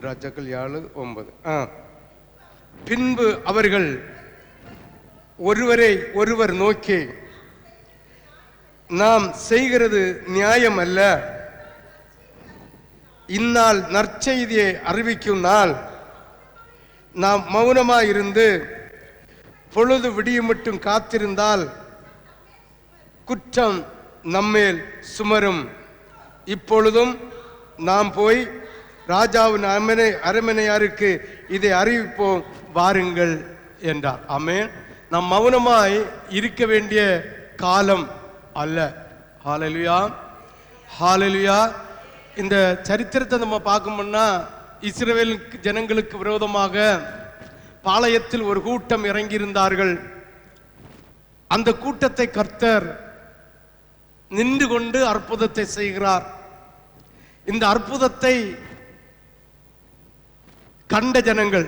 ராஜாக்கள் ஏழு ஒன்பது. ஆ. பின்பு அவர்கள் ஒருவரை ஒருவர் நோக்கி நாம் செய்கிறது நியாயம் அல்ல இந்நாள் நற்செய்தியை அறிவிக்கும் நாள். நாம் மௌனமாயிருந்து பொழுது விடியும் மட்டும் காத்திருந்தால் குற்றம் நம்மேல் சுமரும். இப்பொழுதும் நாம் போய் ராஜாவின் அரமனை அரமனையாருக்கு இதை அறிவிப்போம் வாருங்கள் என்றார். ஆமென். நாம் மௌனமாய் இருக்க வேண்டிய காலம் அல்ல. ஹாலலுயா ஹாலலுயா இந்த சரித்திரத்தை நம்ம பார்க்கணும்னா இஸ்ரேல் ஜனங்களுக்கு விரோதமாக பாளையத்தில் ஒரு கூட்டம் இறங்கியிருந்தார்கள். அந்த கூட்டத்தை கர்த்தர் நின்று கொண்டு அற்புதத்தை செய்கிறார். இந்த அற்புதத்தை கண்ட ஜனங்கள்.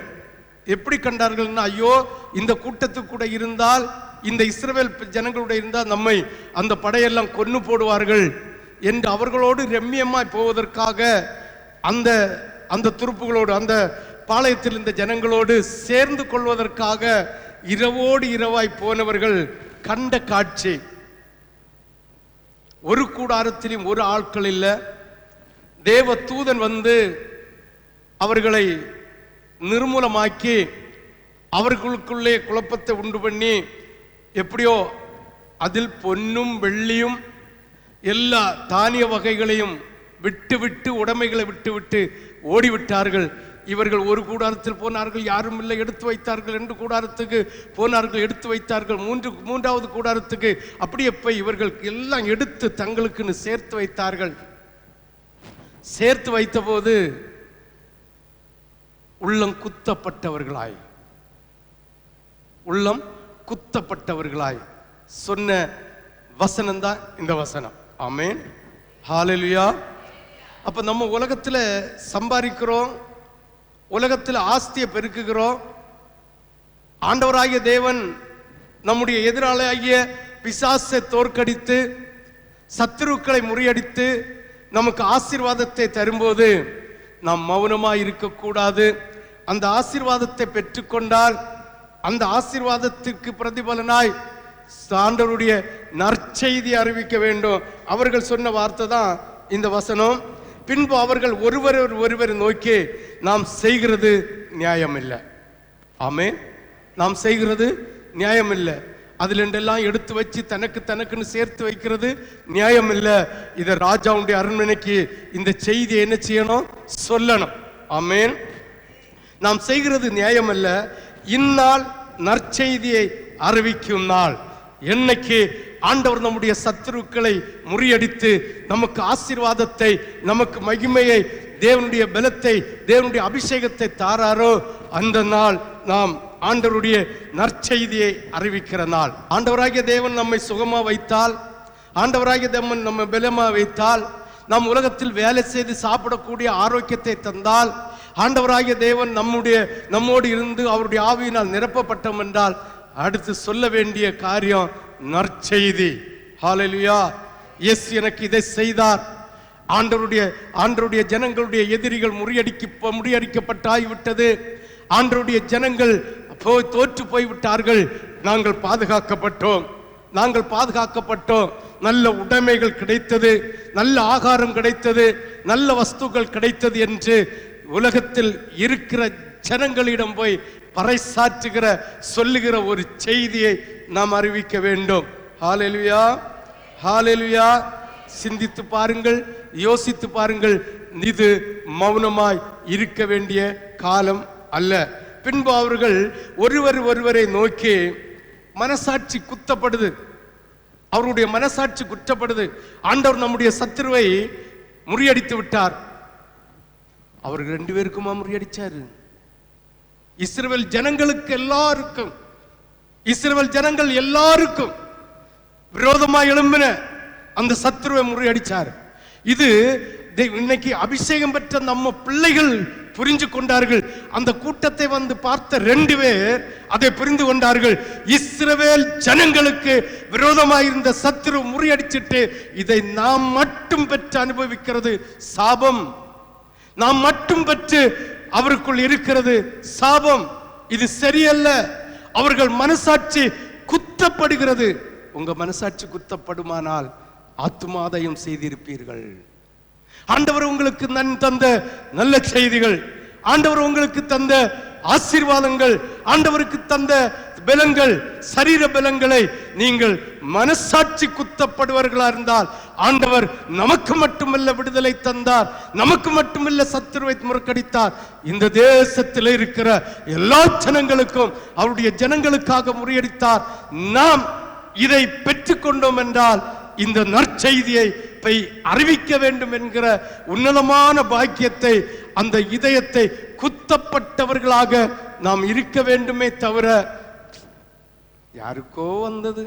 எப்படி கண்டார்கள்னா ஐயோ இந்த கூட்டத்துக்கு கூட இருந்தால் இந்த இஸ்ரவேல் ஜனங்களுடைய இருந்தால் நம்மை அந்த படையெல்லாம் கொன்று போடுவார்கள் என்று அவர்களோடு ரம்மியமாய் போவதற்காக அந்த அந்த துருப்புகளோடு அந்த பாளையத்தில் இருந்த ஜனங்களோடு சேர்ந்து கொள்வதற்காக இரவோடு இரவாய் போனவர்கள் கண்ட காட்சி. ஒரு கூடாரத்திலும் ஒரு ஆட்கள் இல்லை. தேவ தூதன் வந்து அவர்களை நிர்மூலமாக்கி அவர்களுக்குள்ளே குழப்பத்தை உண்டு பண்ணி எப்படியோ அதில் பொன்னும் வெள்ளியும் எல்லா தானிய வகைகளையும் விட்டு விட்டு உடைமைகளை விட்டு விட்டு ஓடிவிட்டார்கள். இவர்கள் ஒரு கூடாரத்தில் போனார்கள் யாரும் இல்லை எடுத்து வைத்தார்கள் ரெண்டு கூடாரத்துக்கு போனார்கள் எடுத்து வைத்தார்கள் மூன்று மூன்றாவது கூடாரத்துக்கு. அப்படியே போய் இவர்கள் எல்லாம் எடுத்து தங்களுக்குன்னு சேர்த்து வைத்தார்கள். சேர்த்து வைத்தபோது உள்ளம் குத்தப்பட்டவர்களாய். உள்ளம் குத்தப்பட்டவர்களாய். சொன்ன வசனம் தான் இந்த வசனம். ஆமேன். ஹாலலியா அப்போ நம்ம உலகத்தில் சம்பாதிக்கிறோம் உலகத்தில் ஆஸ்தியை பெருக்குகிறோம் ஆண்டவராகிய தேவன் நம்முடைய எதிராளியாகிய பிசாசை தோற்கடித்து சத்துருக்களை முறியடித்து நமக்கு ஆசீர்வாதத்தை தரும்போது நாம் மௌனமாக இருக்கக்கூடாது அந்த ஆசீர்வாதத்தை பெற்றுக்கொண்டால் அந்த ஆசீர்வாதத்திற்கு பிரதிபலனாய் ஆண்டவருடைய நற்செய்தி அறிவிக்க வேண்டும். அவர்கள் சொன்ன வார்த்தை தான் இந்த வசனம். பின்பு அவர்கள் ஒருவர் ஒருவர் நோக்கி நாம் செய்கிறது நியாயம் இல்லை ஆமே நாம் செய்கிறது நியாயம் இல்லை அதில் எல்லாம் எடுத்து வச்சு தனக்கு தனக்குன்னு சேர்த்து வைக்கிறது நியாயம் இல்லை இதை ராஜாவுடைய அரண்மனைக்கு இந்த செய்தியை என்ன செய்யணும்? சொல்லணும். ஆமேன். நாம் செய்கிறது நியாயம் அல்ல இந்நாள் நற்செய்தியை அறிவிக்கும் நாள். என்னைக்கு ஆண்டவர் நம்முடைய சத்துருக்களை முறியடித்து நமக்கு ஆசீர்வாதத்தை நமக்கு மகிமையை தேவனுடைய பலத்தை தேவனுடைய அபிஷேகத்தை தாராரோ அந்த நாள் நாம் ஆண்டவருடைய நற்செய்தியை அறிவிக்கிற நாள். ஆண்டவராகிய தேவன் நம்மை சுகமா வைத்தால் ஆண்டவராகிய தேவன் நம்ம பலமா வைத்தால் நாம் உலகத்தில் வேலை செய்து சாப்பிடக்கூடிய ஆரோக்கியத்தை தந்தால் ஆண்டவராகிய தேவன் நம்முடைய நம்மோடு இருந்து அவருடைய ஆவியினால் நிரப்பப்பட்டோம் என்றால் அடுத்து சொல்ல வேண்டிய காரியம் நற்செய்தி. ஹாலலியா எஸ் எனக்கு இதை செய்தார். ஆண்டருடைய ஆண்டருடைய ஜனங்களுடைய எதிரிகள் முறியடிக்க முறியடிக்கப்பட்டாய்விட்டது. ஆண்டருடைய ஜனங்கள் போய் தோற்று போய்விட்டார்கள். நாங்கள் பாதுகாக்கப்பட்டோம். நாங்கள் பாதுகாக்கப்பட்டோம். நல்ல உடைமைகள் கிடைத்தது. நல்ல ஆகாரம் கிடைத்தது. நல்ல வஸ்துக்கள் கிடைத்தது என்று உலகத்தில் இருக்கிற ஜனங்களிடம் போய் பறைசாற்றுகிற சொல்லுகிற ஒரு செய்தியை நாம் அறிவிக்க வேண்டும். ஹாலெலுயா ஹாலெலுயா சிந்தித்து பாருங்கள் யோசித்து பாருங்கள். இது மௌனமாய் இருக்க வேண்டிய காலம் அல்ல. பின்பு அவர்கள் ஒருவர் ஒருவரை நோக்கி மனசாட்சி குத்தப்படுது. அவருடைய மனசாட்சி குற்றப்படுது. ஆண்டவர் நம்முடைய சத்துருவை முறியடித்து விட்டார். அவர்கள் ரெண்டு பேருக்குமா முறியடிச்சாரு இஸ்ரேல் ஜனங்களுக்கு எல்லாருக்கும் இஸ்ரேல் ஜனங்கள் எல்லாருக்கும் விரோதமா எழும்பின அந்த சத்ருவை முறியடிச்சார் இது இன்னைக்கு அபிஷேகம் பெற்ற நம்ம பிள்ளைகள் புரிஞ்சு கொண்டார்கள். அந்த கூட்டத்தை வந்து பார்த்த ரெண்டு பேர் அதை புரிந்து கொண்டார்கள். இஸ்ரவேல் ஜனங்களுக்கு விரோதமாயிருந்த சத்துரு முறியடிச்சிட்டு இதை நாம் மட்டும் பெற்று அனுபவிக்கிறது சாபம். நாம் மட்டும் பெற்று அவருக்குள் இருக்கிறது சாபம். இது சரியல்ல. அவர்கள் மனசாட்சி குத்தப்படுகிறது. உங்க மனசாட்சி குத்தப்படுமானால் ஆத்துமாதயம் செய்திருப்பீர்கள். ஆண்டவர் உங்களுக்கு நன் தந்த நல்ல செய்திகள். ஆண்டவர் உங்களுக்கு தந்த ஆசீர்வாதங்கள். ஆண்டவருக்கு தந்த பலங்கள் சரீர பலங்களை நீங்கள் மனசாட்சி குத்தப்படுவர்களா இருந்தால் ஆண்டவர் நமக்கு மட்டுமல்ல விடுதலை தந்தார் நமக்கு மட்டுமல்ல சத்துருவை முறக்கடித்தார். இந்த தேசத்தில் இருக்கிற எல்லா ஜனங்களுக்கும் அவருடைய ஜனங்களுக்காக முறியடித்தார். நாம் இதை பெற்றுக்கொண்டோம் என்றால் இந்த நற்செய்தியை போய் அறிவிக்க வேண்டும் என்கிற உன்னதமான பாக்கியத்தை அந்த இதயத்தை குத்தப்பட்டவர்களாக நாம் இருக்க வேண்டுமே தவிர யாருக்கோ வந்தது.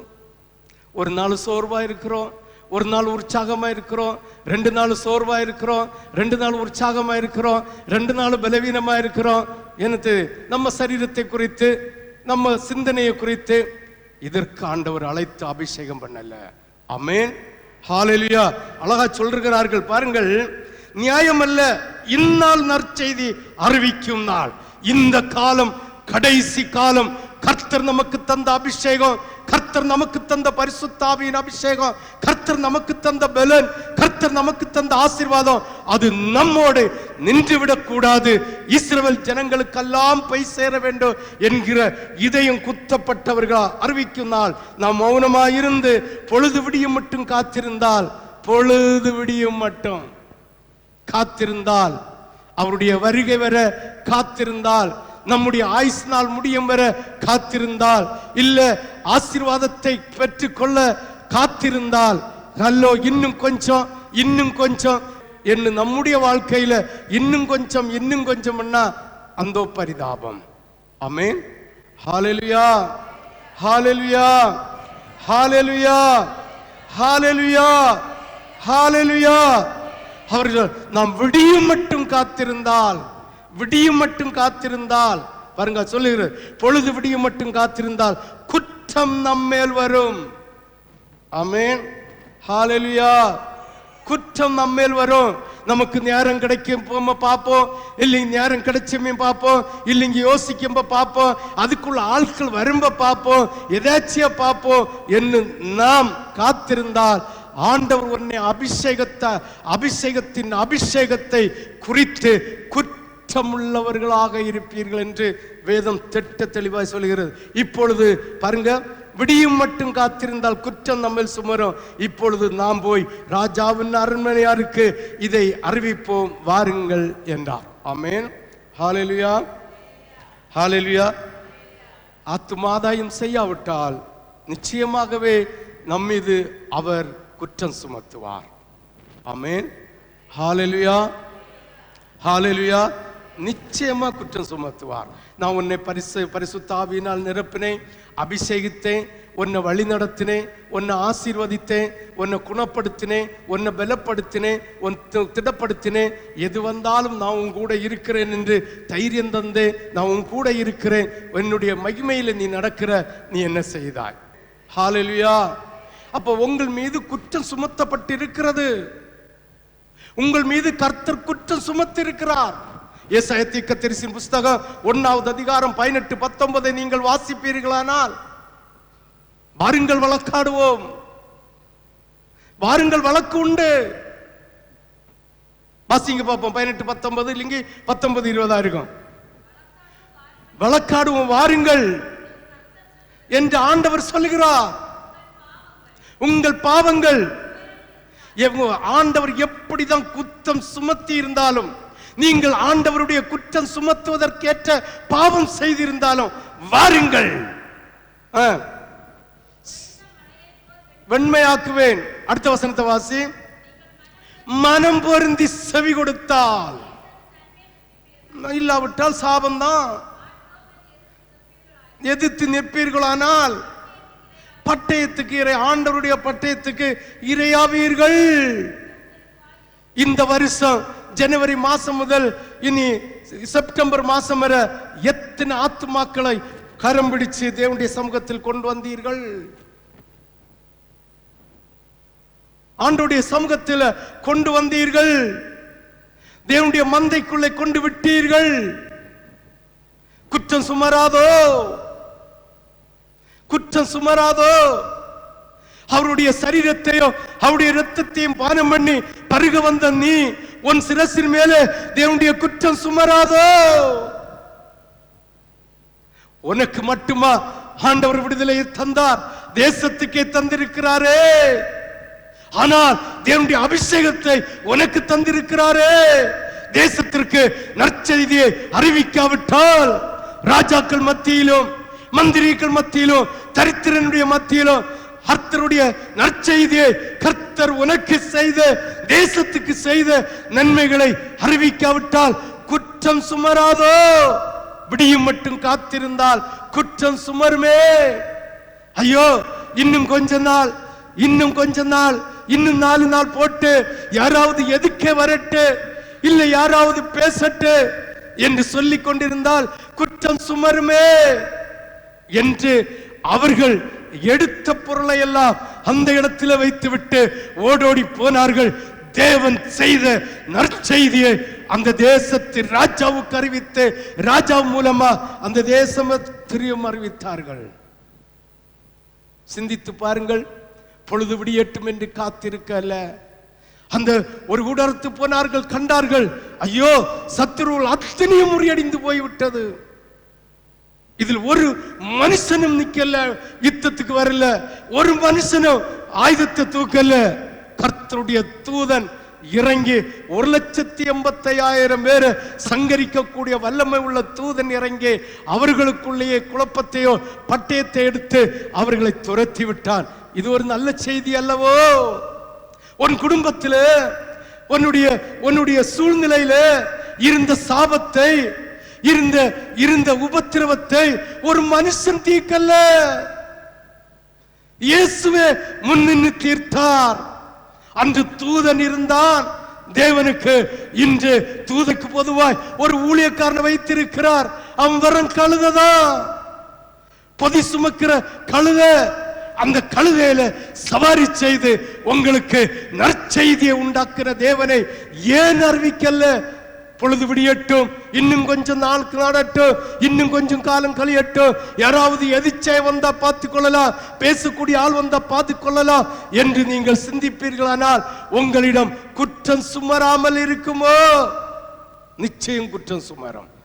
ஒரு நாள் சோர்வா இருக்கிறோம் ஒரு நாள் உற்சாகமா இருக்கிறோம் ரெண்டு நாள் சோர்வா இருக்கிறோம் ரெண்டு நாள் உற்சாகமா இருக்கிறோம் ரெண்டு நாள் பலவீனமா இருக்கிறோம் எனக்கு நம்ம சரீரத்தை குறித்து நம்ம சிந்தனையை குறித்து. இதற்கு ஆண்டவர் அழைத்து அபிஷேகம் பண்ணல. அமேன் ஹாலெலியா அழகா சொல்றார்கள் பாருங்கள். நியாயம் அல்ல இந்நாள் நற்செய்தி அறிவிக்கும் நாள். இந்த காலம் கடைசி காலம் கர்த்தர் நமக்கு தந்த அபிஷேகம் கர்த்தர் நமக்கு தந்த பரிசுத்தாவியின் அபிஷேகம் கர்த்தர் நமக்கு தந்த பலன் கர்த்தர் நமக்கு தந்த ஆசீர்வாதம் அது நம்மோடு நின்றுவிடக் கூடாது. இஸ்ரவேல் ஜனங்களுக்கெல்லாம் போய் சேர வேண்டும் என்கிற இதயம் குத்தப்பட்டவர்களா அறிவிக்கும் நாள் நாம் மௌனமாயிருந்து பொழுது விடியும் மட்டும் காத்திருந்தால் பொழுது விடியும் மட்டும் காத்திருந்தால் அவருடைய வருகை வர காத்திருந்தால் நம்முடைய ஆயுஸ் நாள் முடியும் வர காத்திருந்தால் இல்ல ஆசீர்வாதத்தை பெற்றுக்கொள்ள காத்திருந்தால் நல்லோ இன்னும் கொஞ்சம் இன்னும் கொஞ்சம் என்று நம்முடைய வாழ்க்கையில இன்னும் கொஞ்சம் இன்னும் கொஞ்சம்னா அந்தோ பரிதாபம். அமேன் ஹalleluya ஹalleluya ஹalleluya ஹalleluya ஹalleluya. அவர்கள் நாம் விடியும் மட்டும் காத்திருந்தால் விடியும் மட்டும் காத்திருந்தால் பாருங்க சொல்லுகிற பொழுது விடியும் மட்டும் காத்திருந்தால் குற்றம் நம்மேல் வரும். அமேன் ஹalleluya. குற்றம் நம்மேல் வரும். நமக்கு நேரம் கிடைக்கும் போம பார்ப்போம். இல்லைங்க நேரம் கிடைச்சுமே பார்ப்போம். இல்லைங்க யோசிக்கும்ப பார்ப்போம். அதுக்குள்ள ஆட்கள் வரும்ப பார்ப்போம். எதாச்சியா பார்ப்போம். என்று நாம் காத்திருந்தால் ஆண்டவர் உன்னை அபிஷேகத்தை அபிஷேகத்தின் அபிஷேகத்தை குறித்து குற்றமுள்ளவர்களாக இருப்பீர்கள் என்று வேதம் திட்ட தெளிவாய் சொல்கிறது. இப்பொழுது பாருங்க விடியும் மட்டும் காத்திருந்தால் குற்றம் நம்மில் சுமரும். இப்பொழுது நாம் போய் ராஜாவின் அரண்மனையாருக்கு இதை அறிவிப்போம் வாருங்கள் என்றார். ஆமென். ஹாலெலுயா ஹாலெலுயா ஆத்துமாதாயம் செய்யாவிட்டால் நிச்சயமாகவே நம்மீது அவர் குற்றம் சுமத்துவார். ஆமேன். ஹாலெலுயா ஹாலெலுயா நிச்சயமா குற்றம் சுமத்துவார். நான் உன்னை பரிசு பரிசுத்தாவினால் நிரப்பினேன் அபிஷேகித்தேன் உன்னை வழி நடத்தினேன் உன்னை ஆசீர்வதித்தேன் உன்னை குணப்படுத்தினேன் உன்னை பலப்படுத்தினேன் உன் திடப்படுத்தினேன். எது வந்தாலும் நான் உன் கூட இருக்கிறேன் என்று தைரியம் தந்தேன் நான் உன் கூட இருக்கிறேன். என்னுடைய மகிமையில் நீ நடக்கிற நீ என்ன செய்தாய்? ஹாலலியா அப்போ உங்கள் மீது குற்றம் சுமத்தப்பட்டிருக்கிறது. உங்கள் மீது கர்த்தர் குற்றம் சுமத்திருக்கிறார். ஏசாய தீர்க்கதரிசியின் புஸ்தகம் ஒன்னாவது அதிகாரம் பதினெட்டு பத்தொன்பதை நீங்கள் வாசிப்பீர்களானால் வாருங்கள் வழக்காடுவோம். வாருங்கள் வழக்கு உண்டு. வாசிங்க பார்ப்போம். பதினெட்டு பத்தொன்பது இல்லைங்க பத்தொன்பது இருபதா இருக்கும். வழக்காடுவோம் வாருங்கள் என்று ஆண்டவர் சொல்லுகிறார். உங்கள் பாவங்கள் ஆண்டவர் எப்படிதான் குத்தம் சுமத்தி இருந்தாலும் நீங்கள் ஆண்டவருடைய குற்றம் சுமத்துவதற்கேற்ற பாவம் செய்திருந்தாலும் வாருங்கள். வெண்மையாக்குவேன். அடுத்த வசனத்தை வாசி. மனம் பொருந்தி செவி கொடுத்தால். இல்லாவிட்டால் சாபம்தான். எதிர்த்து நிற்பீர்களானால் பட்டயத்துக்கு இறை ஆண்டவருடைய பட்டயத்துக்கு இரையாவீர்கள். இந்த வருஷம் ஜனவரி மாசம் முதல் இனி செப்டம்பர் மாசம் வரை எத்தனை ஆத்துமாக்களை கரம் பிடிச்சு தேவனுடைய சமூகத்தில் கொண்டு வந்தீர்கள்? ஆண்டுடைய சமூகத்தில் கொண்டு வந்தீர்கள். தேவனுடைய மந்தைக்குள்ளே கொண்டு விட்டீர்கள். குற்றம் சுமராதோ? குற்றம் சுமராதோ? அவருடைய சரீரத்தையோ அவருடைய ரத்தத்தையும் பானம் பண்ணி பருக வந்த நீ உன் சிரசின் மேலே தேவனுடைய குற்றம் சுமராதோ? உனக்கு மட்டுமா ஆண்டவர் விடுதலையை தந்தார் தேசத்துக்கே தந்திருக்கிறாரே. ஆனால் தேவனுடைய அபிஷேகத்தை உனக்கு தந்திருக்கிறாரே. தேசத்திற்கு நற்செய்தியை அறிவிக்காவிட்டால் ராஜாக்கள் மத்தியிலும் மந்திரிகள் மத்தியிலும் தரித்திரனுடைய மத்தியிலும் அர்த்தருடைய நற்செய்தியை கர்த்தர் உனக்கு செய்த தேசத்துக்கு செய்த நன்மைகளை அறிவிக்காவிட்டால் குற்றம் சுமராதோ? விடியும் மட்டும் காத்திருந்தால் குற்றம் சுமருமே. ஐயோ இன்னும் கொஞ்ச நாள் இன்னும் கொஞ்ச நாள் இன்னும் நாலு நாள் போட்டு யாராவது எதுக்கே வரட்டு இல்லை யாராவது பேசட்டு என்று சொல்லிக் கொண்டிருந்தால் குற்றம் சுமருமே என்று அவர்கள் எடுத்த பொருளை எல்லாம் அந்த இடத்துல வைத்துவிட்டு ஓடோடி போனார்கள். தேவன் செய்த நற்செய்தியை அந்த தேசத்தின் ராஜாவுக்கு அறிவித்து ராஜா மூலமா அந்த தேசம் திரியும் அறிவித்தார்கள். சிந்தித்து பாருங்கள் பொழுது விடியட்டும் என்று காத்திருக்க அல்ல அந்த ஒரு கூடாரத்து போனார்கள் கண்டார்கள் ஐயோ சத்துருவில் அத்தனையும் முறியடிந்து போய்விட்டது. இதில் ஒரு மனுஷனும் நிக்கல யுத்தத்துக்கு வரல. ஒரு மனுஷனும் ஆயுதத்தை தூக்கல. கர்த்தருடைய தூதன் இறங்கி ஒரு லட்சத்தி எண்பத்தி ஐயாயிரம் பேர் சங்கரிக்கக்கூடிய வல்லமை உள்ள தூதன் இறங்கி அவர்களுக்குள்ளேயே குழப்பத்தையோ பட்டயத்தை எடுத்து அவர்களை துரத்தி விட்டான். இது ஒரு நல்ல செய்தி அல்லவோ? உன் குடும்பத்தில் உன்னுடைய உன்னுடைய சூழ்நிலையில இருந்த சாபத்தை இருந்த இருந்த உபத்திரவத்தை ஒரு மனுஷன் தீர்க்கல்ல இயேசுவே முன்னின்று தீர்த்தார். அன்று தூதன் இருந்தான். தேவனுக்கு இன்று தூதுக்கு பொதுவாய் ஒரு ஊழியக்காரனை வைத்திருக்கிறார். அவன் வரும் கழுததான். பொதி சுமக்கிற கழுத. அந்த கழுதையில சவாரி செய்து உங்களுக்கு நற்செய்தியை உண்டாக்குற தேவனை ஏன் அறிவிக்கல? பொழுது விடியட்டும் இன்னும் கொஞ்சம் நாளுக்கு நாடட்டும் இன்னும் கொஞ்சம் காலம் கழியட்டும். யாராவது எதிர்ச்சை வந்தா பார்த்து கொள்ளலாம் பேசக்கூடிய ஆள் வந்தா பார்த்து கொள்ளலாம் என்று நீங்கள் சிந்திப்பீர்களானால் உங்களிடம் குற்றம் சுமராமல் இருக்குமோ? நிச்சயம் குற்றம் சுமரும்.